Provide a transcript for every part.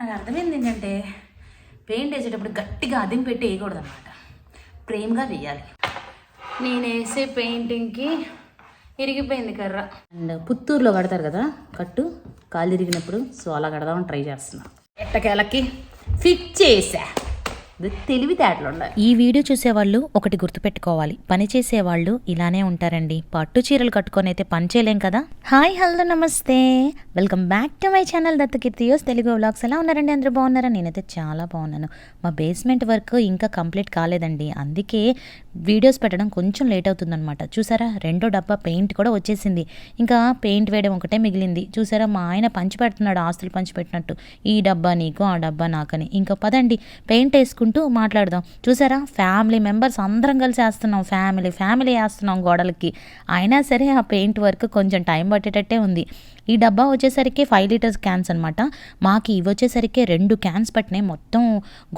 నాకు అర్థమైంది ఏంటంటే పెయింట్ వేసేటప్పుడు గట్టిగా అదిం పెట్టి వేయకూడదు అనమాట ప్రేమగా వేయాలి. నేను వేసే పెయింటింగ్కి ఇరిగిపోయింది కర్ర. అండ్ పుత్తూరులో కడతారు కదా కట్టు. కాలు ఇరిగినప్పుడు సో అలా కడదామని ట్రై చేస్తున్నా. ఎట్టకేలకి ఫిట్ చేసా. ఇది తెలివితేటలు ఈ వీడియో చూసేవాళ్ళు ఒకటి గుర్తుపెట్టుకోవాలి. పని చేసేవాళ్ళు ఇలానే ఉంటారండి. పట్టు చీరలు కట్టుకొని అయితే పని చేయలేం కదా? హాయ్ హలో నమస్తే. Welcome back to my channel దత్తకీర్తియోస్ Telugu vlogs ఎలా ఉన్నారండి? అందరూ బాగున్నారా? నేనైతే చాలా బాగున్నాను. మా బేస్మెంట్ వర్క్ ఇంకా కంప్లీట్ కాలేదండి. అందుకే వీడియోస్ పెట్టడం కొంచెం లేట్ అవుతుందనమాట చూసారా? రెండో డబ్బా పెయింట్ కూడా వచ్చేసింది. ఇంకా పెయింట్ వేయడం ఒకటే మిగిలింది. చూసారా? మా ఆయన పంచి పెడుతున్నాడు ఆస్తులు పంచి పెట్టినట్టు. ఈ డబ్బా నీకు ఆ డబ్బా నాకని. ఇంకా పదండి పెయింట్ వేసుకుంటూ మాట్లాడదాం. చూసారా? ఫ్యామిలీ మెంబర్స్ అందరం కలిసి వేస్తున్నాం. ఫ్యామిలీ ఫ్యామిలీ వేస్తున్నాం గోడలకి. అయినా సరే ఆ పెయింట్ వర్క్ కొంచెం టైం పట్టేటట్టే ఉంది. ఈ డబ్బా వచ్చేసరికి ఫైవ్ లీటర్స్ క్యాన్స్ అనమాట మాకు ఇవి వచ్చేసరికి రెండు క్యాన్స్ పట్టినాయి. మొత్తం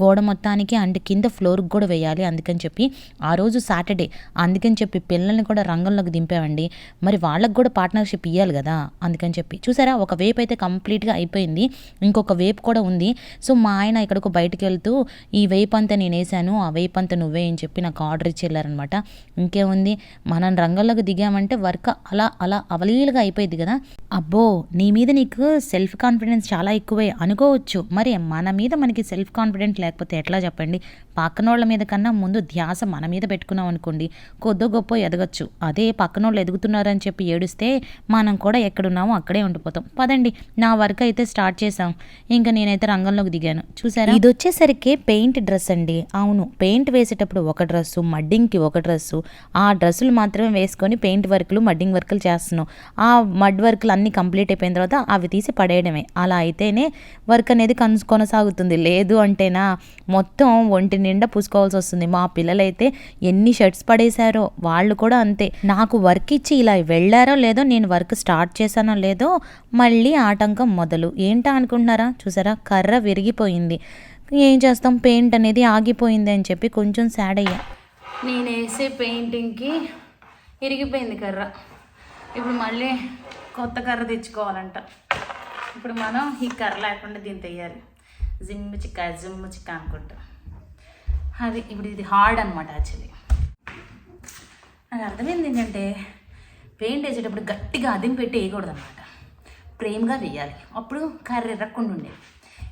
గోడ మొత్తానికి అండ్ కింద ఫ్లోర్కి కూడా వేయాలి అందుకని చెప్పి ఆ రోజు సాటర్డే అందుకని చెప్పి పిల్లల్ని కూడా రంగంలోకి దింపామండి. మరి వాళ్ళకి కూడా పార్ట్నర్షిప్ ఇవ్వాలి కదా అందుకని చెప్పి. చూసారా? ఒక వేపు అయితే కంప్లీట్గా అయిపోయింది. ఇంకొక వేపు కూడా ఉంది. సో మా ఆయన ఇక్కడికి బయటకు వెళ్తూ ఈ వేపు అంతా నేను వేసాను ఆ వేపు అంతా నువ్వే అని చెప్పి నాకు ఆర్డర్ ఇచ్చి వెళ్ళారనమాట ఇంకేముంది? మనం రంగంలోకి దిగామంటే వర్క్ అలా అలా అవలీలుగా అయిపోయింది కదా. అబ్బో నీ మీద నీకు సెల్ఫ్ కాన్ఫిడెన్స్ చాలా ఎక్కువే. అనుకోవచ్చు. మరి మన మీద మనకి సెల్ఫ్ కాన్ఫిడెంట్ లేకపోతే ఎట్లా చెప్పండి? పక్కన వాళ్ళ మీద కన్నా ముందు ధ్యాస మన మీద పెట్టుకున్నాం అనుకోండి కొద్దో గొప్ప ఎదగచ్చు. అదే పక్కనోళ్ళు ఎదుగుతున్నారని చెప్పి ఏడుస్తే మనం కూడా ఎక్కడున్నామో అక్కడే ఉండిపోతాం. పదండి నా వర్క్ అయితే స్టార్ట్ చేసాం ఇంకా నేనైతే రంగంలోకి దిగాను. చూసారా? ఇది వచ్చేసరికి పెయింట్ డ్రెస్ అండి. అవును పెయింట్ వేసేటప్పుడు ఒక డ్రెస్సు మడ్డింగ్కి ఒక డ్రెస్సు. ఆ డ్రెస్సులు మాత్రమే వేసుకొని పెయింట్ వర్క్లు మడ్డింగ్ వర్క్లు చేస్తున్నాం. ఆ మడ్ వర్క్లు అన్నీ కంప్లీట్ అయిపోయిన తర్వాత అవి తీసి పడేయడమే. అలా అయితేనే వర్క్ అనేది కన్స్ కొనసాగుతుంది. లేదు అంటేనా మొత్తం ఒంటి నిండా పూసుకోవాల్సి వస్తుంది. మా పిల్లలైతే ఎన్ని షర్ట్స్ పడేశారో వాళ్ళు కూడా అంతే. నాకు వర్క్ ఇచ్చి ఇలా వెళ్ళారో లేదో నేను వర్క్ స్టార్ట్ చేశానో లేదో మళ్ళీ ఆటంకం మొదలు. ఏంటా అనుకుంటున్నారా? చూసారా? కర్ర విరిగిపోయింది. ఏం చేస్తాం? పెయింట్ అనేది ఆగిపోయింది అని చెప్పి కొంచెం సాడ్ అయ్యా. నేను వేసే పెయింటింగ్కి ఇరిగిపోయింది కర్ర. ఇప్పుడు మళ్ళీ కొత్త కర్ర తెచ్చుకోవాలంట. ఇప్పుడు మనం ఈ కర్ర లేకుండా దీన్ని తెయ్యాలి. జిమ్ చిక్క జిమ్ చిక్క అనుకుంటా. అది ఇప్పుడు ఇది హార్డ్ అనమాట యాక్చువల్లీ నాకు అర్థమైంది ఏంటంటే పెయింట్ వేసేటప్పుడు గట్టిగా అదిం పెట్టి వేయకూడదు అనమాట ప్రేమగా వేయాలి. అప్పుడు కర్ర ఎరగకుండా ఉండేది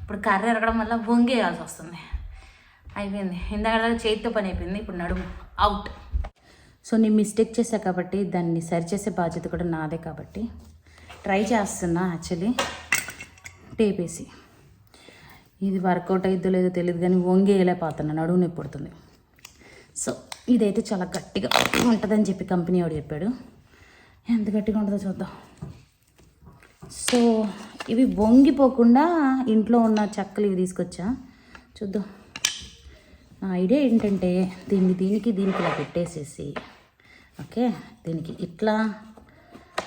ఇప్పుడు కర్ర ఎరగడం వల్ల వంగేయాల్సి వస్తుంది. అయిపోయింది. ఇందాక చేతితో పని అయిపోయింది. ఇప్పుడు నడుము అవుట్ సో నేను మిస్టేక్ చేశా కాబట్టి దాన్ని సరిచేసే బాధ్యత కూడా నాదే కాబట్టి ట్రై చేస్తున్నా యాక్చువల్లీ టేప్ వేసి ఇది వర్కౌట్ అయిద్దో లేదో తెలియదు కానీ వంగేయలేకపోతున్నా నడువు నొప్పి పుడుతుంది. సో ఇదైతే చాలా గట్టిగా ఉంటుందని చెప్పి కంపెనీ వాడు చెప్పాడు. ఎంత గట్టిగా ఉంటుందో చూద్దాం. సో ఇవి వంగిపోకుండా ఇంట్లో ఉన్న చెక్కలు ఇవి తీసుకొచ్చా? చూద్దాం. నా ఐడియా ఏంటంటే దీన్ని దీనికి దీనికి ఇలా పెట్టేసేసి ఓకే? దీనికి ఇట్లా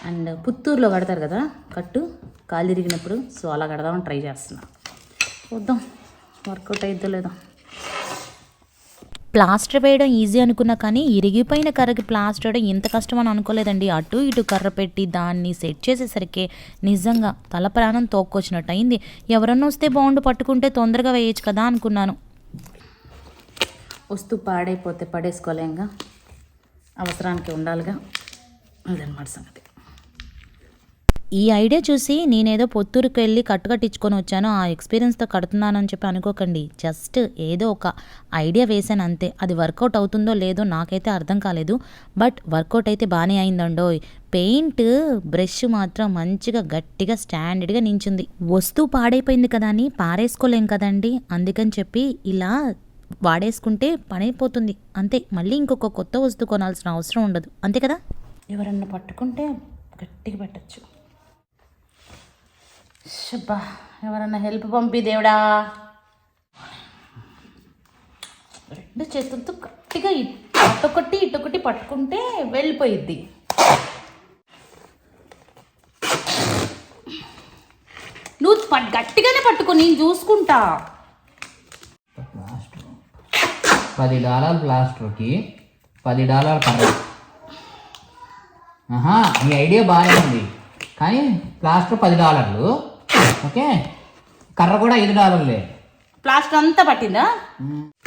అండ్ పుత్తూరులో కడతారు కదా కట్టు? కాలు తిరిగినప్పుడు. సో అలా కడదామని ట్రై చేస్తున్నాను చూద్దాం వర్కౌట్ అయిద్దో లేదో. ప్లాస్టర్ వేయడం ఈజీ అనుకున్నా కానీ ఇరిగిపోయిన కర్రకి ప్లాస్టర్ వేయడం ఇంత కష్టం అని అనుకోలేదండి. అటు ఇటు కర్ర పెట్టి దాన్ని సెట్ చేసేసరికి నిజంగా తల ప్రాణం తోక్కొచ్చినట్టు అయింది ఎవరన్నా వస్తే బాగుండు పట్టుకుంటే తొందరగా వేయచ్చు కదా అనుకున్నాను. వస్తూ పాడైపోతే పడేసుకోలేంగా. అవసరానికి ఉండాలిగా. అదనమాట సంగతి. ఈ ఐడియా చూసి నేనేదో పొత్తూరుకి వెళ్ళి కట్టు కట్టించుకొని వచ్చాను ఆ ఎక్స్పీరియన్స్తో కడుతున్నానని చెప్పి అనుకోకండి. జస్ట్ ఏదో ఒక ఐడియా వేసాను అంతే. అది వర్కౌట్ అవుతుందో లేదో నాకైతే అర్థం కాలేదు. బట్ వర్కౌట్ అయితే బాగానే అయిందండో పెయింట్ బ్రష్ మాత్రం మంచిగా గట్టిగా స్టాండర్డ్గా నించుంది. వస్తువు పాడైపోయింది కదా అని పారేసుకోలేం కదండి. అందుకని చెప్పి ఇలా వాడేసుకుంటే పనైపోతుంది. అంతే. మళ్ళీ ఇంకొక కొత్త వస్తువు కొనాల్సిన అవసరం ఉండదు. అంతే కదా? ఎవరన్నా పట్టుకుంటే గట్టిగా పెట్టచ్చు. షబ్బా ఎవరన్నా హెల్ప్ పంపి దేవుడా. రెండు చేతులతో గట్టిగా అటొకటి ఇటొకటి పట్టుకుంటే వెళ్ళిపోయిద్ది. నువ్వు పట్- గట్టిగానే పట్టుకో నేను చూసుకుంటా. పది డాలర్ ప్లాస్టర్కి పది డాలర్ కర్ర. ఆహా మీ ఐడియా బాగానే ఉంది. కానీ ప్లాస్టర్ పది డాలర్లు. ఓకే? కర్ర కూడా ఐదు డాలర్లే. ప్లాస్టర్ అంతా పట్టిందా?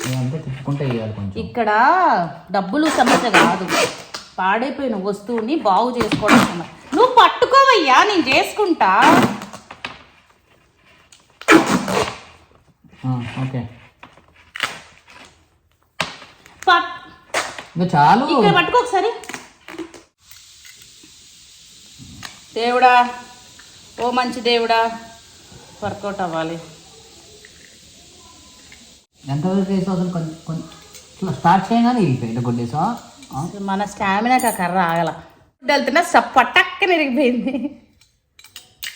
ఇదంతా తిప్పుకుంటే వేయాలి కొంచెం. ఇక్కడ డబ్బులు సమస్య కాదు. పాడైపోయిన వస్తువుని బాగు చేసుకోవడం సమస్య. నువ్వు పట్టుకోవయ్యా నేను చేసుకుంటా. ఓకే. ఇంకా చాలు. ఇక్కడ పట్టుకో ఒకసారి. దేవుడా ఓ మంచి దేవుడా. వర్కౌట్ అవ్వాలి. ఎంతవరకు వేసావు అసలు? కొంచెం స్టార్ట్ చేయగానే కొట్టేసా మన స్టామినాకి ఆ కర్ర ఆగల. వెళ్తున్నా స- పటక్కన ఇరిగిపోయింది.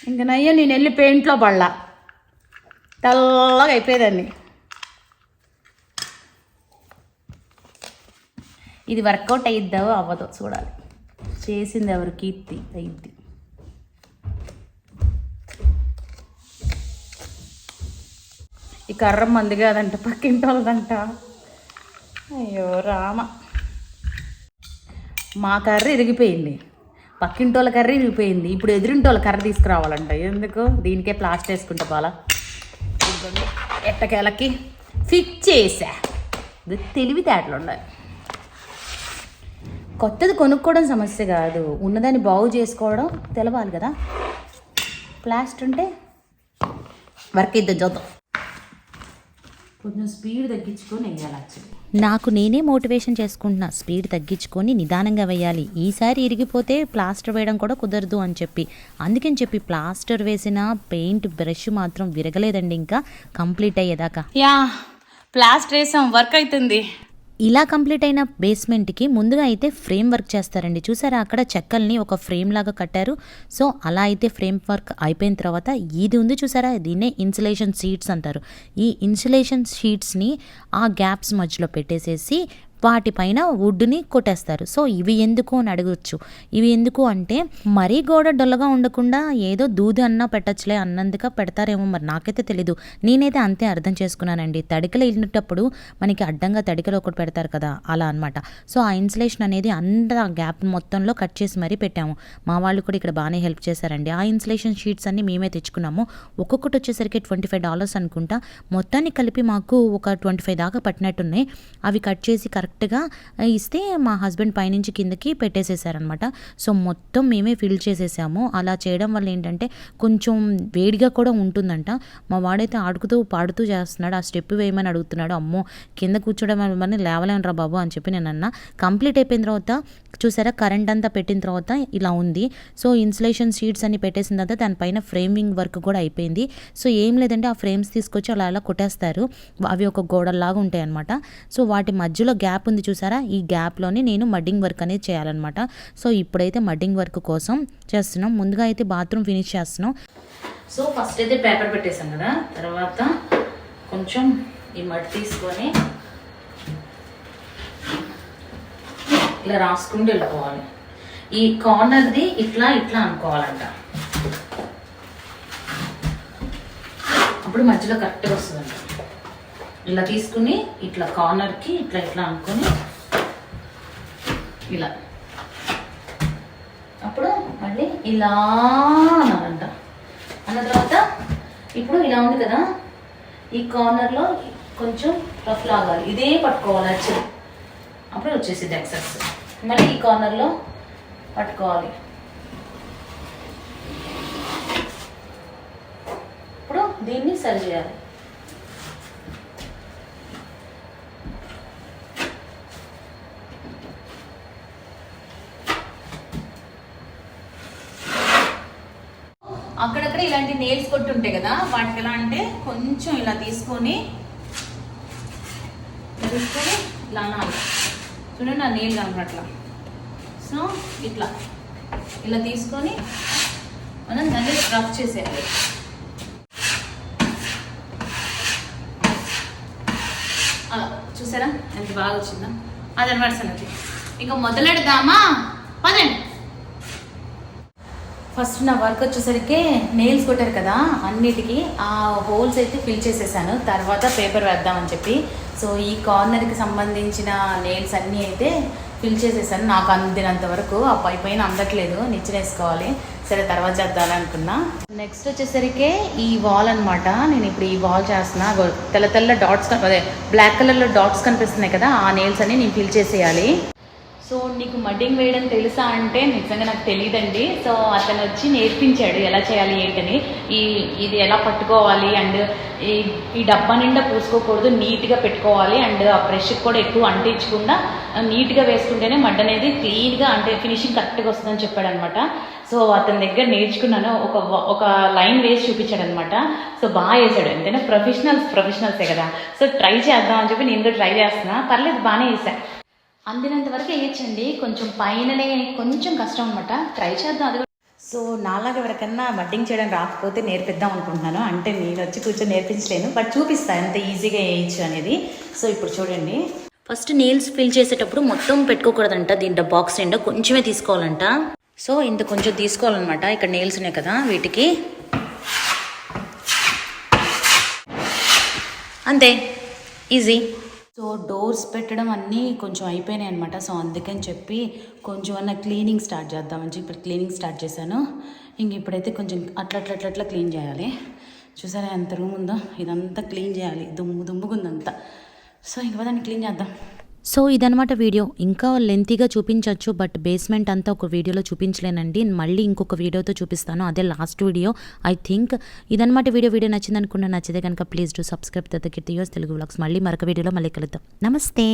ఇంక నయ్యో నేను వెళ్ళి పెయింట్లో పడలా. తెల్లగా అయిపోయేదాన్ని ఇది వర్కౌట్ అయ్యిద్దో అవ్వదో చూడాలి. చేసింది ఎవరు కీర్తి అయ్యిద్ది ఈ కర్ర మంది కాదంట పక్కింటి వాళ్ళదంట అయ్యో రామ. మా కర్ర ఇరిగిపోయింది. పక్కింటోళ్ళ కర్ర ఇరిగిపోయింది. ఇప్పుడు ఎదురింటోళ్ళ కర్ర తీసుకురావాలంట. ఎందుకు? దీనికే ప్లాస్టర్ వేసుకుంటా బాలా. ఎట్టకేలకి ఫిక్స్ చేసా. ఇది తెలివితేటలు ఉండాలి. కొత్తది కొనుక్కోవడం సమస్య కాదు. ఉన్నదాన్ని బాగు చేసుకోవడం తెలవాలి కదా. ప్లాస్టర్ ఉంటే వర్క్ ఇద్దాం చూద్దాం. కొంచెం స్పీడ్ తగ్గించుకొని వేయాలి యాక్చువల్లీ నాకు నేనే మోటివేషన్ చేసుకుంటున్నా. స్పీడ్ తగ్గించుకొని నిదానంగా వేయాలి. ఈసారి ఇరిగిపోతే ప్లాస్టర్ వేయడం కూడా కుదరదు అని చెప్పి. అందుకని చెప్పి ప్లాస్టర్ వేసిన పెయింట్ బ్రష్ మాత్రం విరగలేదండి ఇంకా. కంప్లీట్ అయ్యేదాకా. యా ప్లాస్టర్ వేసాం. వర్క్ అవుతుంది ఇలా కంప్లీట్ అయిన బేస్మెంట్కి ముందుగా అయితే ఫ్రేమ్ వర్క్ చేస్తారండి. చూసారా? అక్కడ చెక్కల్ని ఒక ఫ్రేమ్ లాగా కట్టారు. సో అలా అయితే ఫ్రేమ్ వర్క్ అయిపోయిన తర్వాత ఇది ఉంది చూసారా? దీన్నే ఇన్సులేషన్ షీట్స్ అంటారు. ఈ ఇన్సులేషన్ షీట్స్ని ఆ గ్యాప్స్ మధ్యలో పెట్టేసేసి వాటిపైన వుడ్ని కొట్టేస్తారు. సో ఇవి ఎందుకు అని అడగచ్చు. ఇవి ఎందుకు అంటే మరీ గోడ డొల్లగా ఉండకుండా ఏదో దూది అన్నా పెట్టచ్చులే అన్నందుక పెడతారేమో మరి నాకైతే తెలీదు. నేనైతే అంతే అర్థం చేసుకున్నానండి. తడికలు వెళ్ళినప్పుడు మనకి అడ్డంగా తడికలు ఒకటి పెడతారు కదా అలా అన్నమాట. సో ఆ ఇన్సులేషన్ అనేది అంత గ్యాప్ మొత్తంలో కట్ చేసి మరీ పెట్టాము. మా వాళ్ళు కూడా ఇక్కడ బాగానే హెల్ప్ చేశారండి. ఆ ఇన్సులేషన్ షీట్స్ అన్ని మేమే తెచ్చుకున్నాము. ఒక్కొక్కటి వచ్చేసరికి ట్వంటీ ఫైవ్ డాలర్స్ అనుకుంటా. మొత్తాన్ని కలిపి మాకు ఒక ట్వంటీ ఫైవ్ దాకా పట్టినట్టున్నాయి. అవి కట్ చేసి కరెక్ట్గా ఇస్తే మా హస్బెండ్ పైనుంచి కిందకి పెట్టేసేసారనమాట. సో మొత్తం మేమే ఫిల్ చేసేసాము. అలా చేయడం వల్ల ఏంటంటే కొంచెం వేడిగా కూడా ఉంటుందంట. మా వాడైతే ఆడుకుతూ పాడుతూ చేస్తున్నాడు. ఆ స్టెప్ వేయమని అడుగుతున్నాడు. అమ్మో కింద కూర్చోడం వల్ల లేవలేనరా బాబు అని చెప్పి నేను అన్న. కంప్లీట్ అయిపోయిన తర్వాత చూసారా కరెంట్ అంతా పెట్టిన తర్వాత ఇలా ఉంది. సో ఇన్సులేషన్ షీట్స్ అన్ని పెట్టేసిన తర్వాత దానిపైన ఫ్రేమింగ్ వర్క్ కూడా అయిపోయింది. సో ఏం లేదంటే ఆ ఫ్రేమ్స్ తీసుకొచ్చి అలా అలా కొట్టేస్తారు. అవి ఒక గోడలాగా ఉంటాయి అనమాట సో వాటి మధ్యలో గ్యాప్ గ్యాప్ ఉంది చూసారా? ఈ గ్యాప్లోనే నేను మడ్డింగ్ వర్క్ అనేది చేయాలన్నమాట. సో ఇప్పుడైతే మడ్డింగ్ వర్క్ కోసం చేస్తున్నాం. ముందుగా అయితే బాత్రూమ్ ఫినిష్ చేస్తున్నాం. సో ఫస్ట్ అయితే పేపర్ పెట్టేసాం కదా? తర్వాత కొంచెం ఈ మట్టి తీసుకొని ఇలా రాసుకుంటూ వెళ్ళిపోవాలి. ఈ కార్నర్ది ఇట్లా ఇట్లా అనుకోవాలంట. అప్పుడు మధ్యలో కరెక్ట్గా వస్తుందంట. ఇలా తీసుకుని ఇట్లా కార్నర్కి ఇట్లా ఇట్లా అనుకొని ఇలా. అప్పుడు మళ్ళీ ఇలా అనాలంట. అన్న తర్వాత ఇప్పుడు ఇలా ఉంది కదా ఈ కార్నర్లో కొంచెం రఫ్ లాగాలి. ఇదే పట్టుకోవాలి యాక్చువల్లీ అప్పుడు వచ్చేసింది ఎక్సెస్ మళ్ళీ ఈ కార్నర్లో పట్టుకోవాలి. ఇప్పుడు దీన్ని సరి చేయాలి. అక్కడక్కడ ఇలాంటి నేల్స్ కొట్టి ఉంటాయి కదా వాటికి ఎలా అంటే కొంచెం ఇలా తీసుకొని తీసుకొని ఇలా అనాలి. చూడండి నా నీళ్ళు కనపట్ల సో ఇట్లా. ఇలా తీసుకొని మనం దాన్ని రఫ్ చేసేయాలి. అలా చూసారా? ఎంత బాగా వచ్చిందా? అదనమాట సంగతి. ఇంకా మొదలెడదామా? పదండి. ఫస్ట్ నా వర్క్ వచ్చేసరికి నెయిల్స్ కొట్టారు కదా అన్నిటికీ ఆ హోల్స్ అయితే ఫిల్ చేసేసాను. తర్వాత పేపర్ వేద్దామని చెప్పి. సో ఈ కార్నర్కి సంబంధించిన నెయిల్స్ అన్నీ అయితే ఫిల్ చేసేసాను. నాకు అందినంత వరకు ఆ పై పైన అందట్లేదు నిచ్చినేసుకోవాలి. సరే తర్వాత చేద్దామనుకున్నా నెక్స్ట్ వచ్చేసరికి ఈ వాల్ అనమాట నేను ఇప్పుడు ఈ వాల్ చేస్తున్నా. తెల్ల తెల్ల డాట్స్ అదే బ్లాక్ కలర్లో డాట్స్ కనిపిస్తున్నాయి కదా ఆ నెయిల్స్ అన్ని నేను ఫిల్ చేసేయాలి. సో నీకు మడ్డింగ్ వేయడం తెలుసా అంటే నిజంగా నాకు తెలియదండి సో అతను వచ్చి నేర్పించాడు ఎలా చేయాలి ఏంటని. ఈ ఇది ఎలా పట్టుకోవాలి అండ్ ఈ ఈ డబ్బా నిండా పూసుకోకూడదు నీట్గా పెట్టుకోవాలి అండ్ ఆ బ్రష్కి కూడా ఎక్కువ అంటించకుండా నీట్గా వేసుకుంటేనే మడ్ అనేది క్లీన్గా అంటే ఫినిషింగ్ కరెక్ట్గా వస్తుందని చెప్పాడు అనమాట సో అతని దగ్గర నేర్చుకున్నాను ఒక ఒక లైన్ వేసి చూపించాడు అనమాట సో బాగా వేసాడు. ఎంతైనా ప్రొఫెషనల్స్ ప్రొఫెషనల్సే కదా. సో ట్రై చేద్దాం అని చెప్పి నేను కూడా ట్రై చేస్తున్నా. పర్లేదు బాగానే వేసాను అందినంత వరకు వేయచ్చండి. కొంచెం పైననే కొంచెం కష్టం అనమాట ట్రై చేద్దాం అది సో నాలాగా ఎవరికన్నా బడ్డింగ్ చేయడం రాకపోతే నేర్పిద్దాం అనుకుంటున్నాను. అంటే నేను వచ్చి కూర్చొని నేర్పించలేను. బట్ చూపిస్తాను ఎంత ఈజీగా వేయచ్చు అనేది. సో ఇప్పుడు చూడండి. ఫస్ట్ నెయిల్స్ ఫిల్ చేసేటప్పుడు మొత్తం పెట్టుకోకూడదంట. దీంట్లో బాక్స్ నిండా కొంచెమే తీసుకోవాలంట. సో ఇంత కొంచెం తీసుకోవాలన్నమాట. ఇక్కడ నెయిల్స్ ఉన్నాయి కదా వీటికి. అంతే. ఈజీ సో డోర్స్ పెట్టడం అన్నీ కొంచెం అయిపోయినాయి అనమాట సో అందుకని చెప్పి కొంచెం అన్న క్లీనింగ్ స్టార్ట్ చేద్దామని చెప్పి ఇప్పుడు క్లీనింగ్ స్టార్ట్ చేశాను. ఇంక ఇప్పుడైతే కొంచెం అట్లా అట్లా అట్లా క్లీన్ చేయాలి. చూసారా ఎంత రూమ్ ఉందో? ఇదంతా క్లీన్ చేయాలి. దుమ్ము దుమ్ముగా ఉందంతా సో ఇంక దాన్ని క్లీన్ చేద్దాం. సో ఇదనమాట వీడియో. ఇంకా లెంతీగా చూపించవచ్చు బట్ బేస్మెంట్ అంతా ఒక వీడియోలో చూపించలేనండి. మళ్ళీ ఇంకొక వీడియోతో చూపిస్తాను. అదే లాస్ట్ వీడియో. ఐ థింక్ ఇదనమాట వీడియో. వీడియో నచ్చింది అనుకుంటే నచ్చితే కనుక ప్లీజ్ డూ సబ్స్క్రైబ్ దత్తకీర్తి యూస్ తెలుగు బ్లాగ్స్ మళ్ళీ మరొక వీడియోలో మళ్ళీ కలుద్దాం. నమస్తే.